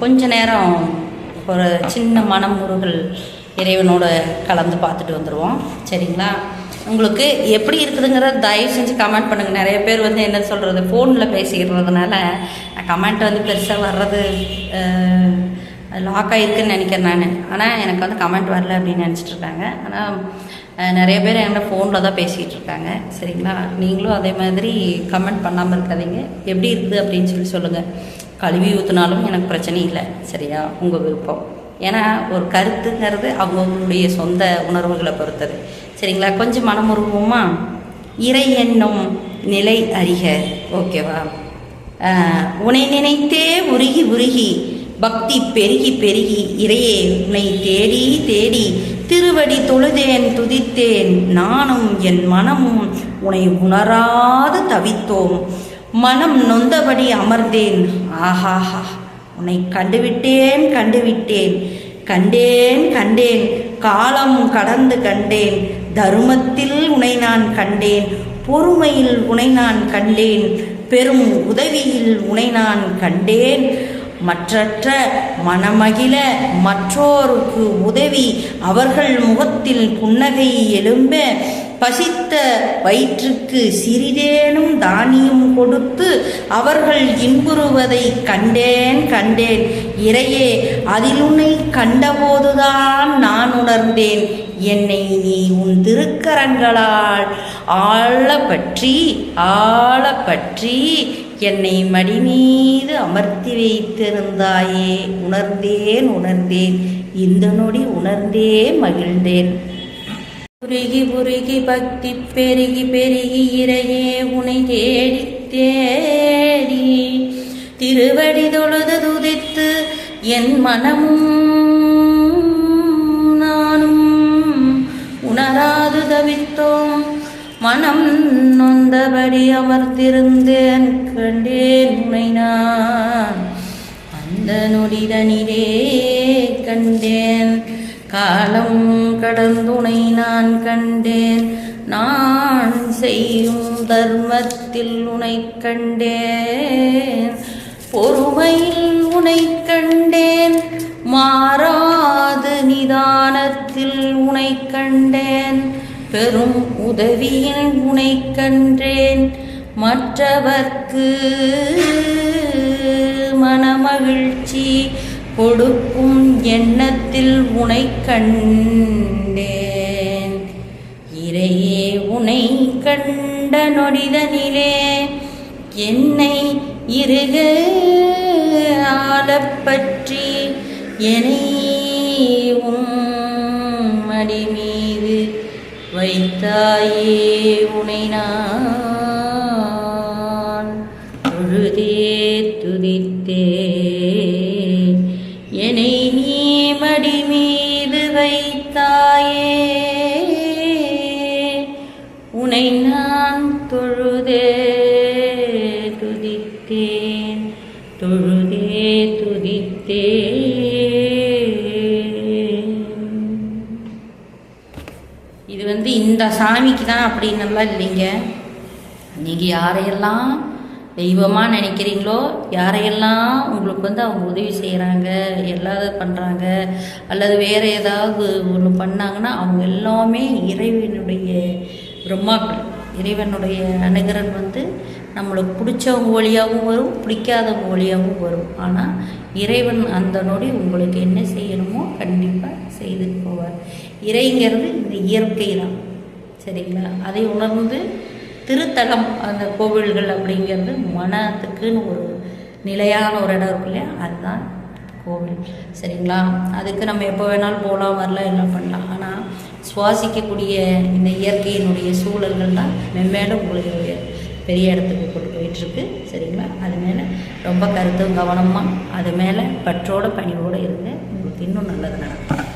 கொஞ்ச நேரம் ஒரு சின்ன மனமுருகல் இறைவனோட கலந்து பார்த்துட்டு வந்துடுவோம் சரிங்களா? உங்களுக்கு எப்படி இருக்குதுங்கிற தயவு செஞ்சு கமெண்ட் பண்ணுங்கள் நிறைய பேர் வந்து என்ன சொல்கிறது ஃபோனில் பேசிக்கிறதுனால கமெண்ட் வந்து பெருசாக வர்றது லாக் ஆகிருக்குன்னு நினைக்கிறேன் நான். ஆனால் எனக்கு வந்து கமெண்ட் வரல அப்படின்னு நினச்சிட்டு இருக்காங்க. ஆனால் நிறைய பேர் என்கிட்ட ஃபோனில் தான் பேசிகிட்டு இருக்காங்க. சரிங்களா? நீங்களும் அதே மாதிரி கமெண்ட் பண்ணாமல் இருக்காதீங்க. எப்படி இருக்குது அப்படின்னு சொல்லி சொல்லுங்கள் கழுவி ஊற்றினாலும் எனக்கு பிரச்சனை இல்லை. சரியா? உங்கள் விருப்பம். ஏன்னா ஒரு கருத்துங்கிறது அவங்கவுங்களுடைய சொந்த உணர்வுகளை பொறுத்தது. சரிங்களா? கொஞ்சம் மனமுருகுமா இறை என்னும் நிலை அறிக. ஓகேவா? உன்னை நினைத்தே உருகி உருகி பக்தி பெருகி பெருகி இறையே உன்னை தேடி தேடி திருவடி தொழுதேன் துதித்தேன் நானும் என் மனமும் உன்னை உணராது தவித்தோம். மனம் நொந்தபடி அமர்ந்தேன். ஆஹாஹா உன்னை கண்டுவிட்டேன் கண்டுவிட்டேன். கண்டேன் கண்டேன். காலம் கடந்து கண்டேன். தருமத்தில் உனை நான் கண்டேன். பொறுமையில் உனை நான் கண்டேன். பெரும் உதவியில் உனை நான் கண்டேன். மற்றற்ற மனமகிழ மற்றோருக்கு உதவி. அவர்கள் முகத்தில் புன்னகை எழும்ப பசித்த வயிற்றுக்கு சிறிதேனும் தானியம் கொடுத்து அவர்கள் இன்புறுவதை கண்டேன் கண்டேன். இறையே அதிலுன்னை கண்டபோதுதான் நான் உணர்ந்தேன். என்னை நீ உன் திருக்கரங்களால் ஆழ பற்றி ஆழ பற்றி என்னை மடி மீது அமர்த்தி வைத்திருந்தாயே. உணர்ந்தேன் உணர்ந்தேன். இந்த நொடி உணர்ந்தே மகிழ்ந்தேன். உருகி உருகி பக்தி பெருகி பெருகி இறையே உனை தேடி தேடி. திருவடி தொழுது துதித்து என் மனமும் நானும் உணராது தவித்தோம். மனம் நொந்தபடி அமர்ந்திருந்தேன் கண்டேன் உனை நான். அந்த நொடிதனிலே கண்டேன். காலம் கடந்துனை நான் கண்டேன். நான் செய்யும் தர்மத்தில் உனை கண்டேன். பொறுமையில் உனை கண்டேன். மாறாது நிதானத்தில் உனை கண்டேன். பெரும் உதவியில் உனை கண்டேன் மற்றவர்க்கு மனமகிழ்ச்சி கொடுக்கும் எண்ணத்தில் உனை கண்டேன். இறையே உனை கண்ட நொடிதனிலே என்னை இருக ஆளப்பற்றி என்னை உம் மீது வைத்தாயே உனை நான். தொழுதே துதித்தே துதித்தேன் தொழுதே துதித்தேன். இது வந்து இந்த சாமிக்கு தான் அப்படின்னெல்லாம் இல்லைங்க. நீங்கள் யாரையெல்லாம் தெய்வமாக நினைக்கிறீங்களோ யாரையெல்லாம் உங்களுக்கு வந்து அவங்க உதவி செய்கிறாங்க எல்லாத பண்ணுறாங்க அல்லது வேறு ஏதாவது ஒன்று பண்ணாங்கன்னா அவங்க எல்லாமே இறைவனுடைய பிரம்மாக்கள் இறைவனுடைய அனுகரன் வந்து நம்மளுக்கு பிடிச்சவங்க வழியாகவும் வரும் பிடிக்காதவங்க வழியாகவும் வரும். ஆனால் இறைவன் அந்த நொடி உங்களுக்கு என்ன செய்யணுமோ கண்டிப்பாக செய்துட்டு போவார். இறைங்கிறது இந்த இயற்கை தான் சரிங்களா? அதை உணர்ந்து திருத்தலம் அந்த கோவில்கள் அப்படிங்கிறது மனத்துக்குன்னு ஒரு நிலையான ஒரு இடம் இருக்கு இல்லையா? அதுதான் கோவில். சரிங்களா? அதுக்கு நம்ம எப்போ வேணாலும் போகலாம் வரலாம் எல்லாம் பண்ணலாம். ஆனால் சுவாசிக்கக்கூடிய இந்த இயற்கையினுடைய சூழல்கள் தான் மென்மேலும் உங்களுக்கு பெரிய இடத்துக்கு கொண்டு போயிட்டுருக்கு. சரிங்களா? அது மேலே ரொம்ப கருத்தும் கவனமாக அது மேலே பற்றோட பணிவோடு இருங்க உங்களுக்கு இன்னும் நல்லது நடக்கும்.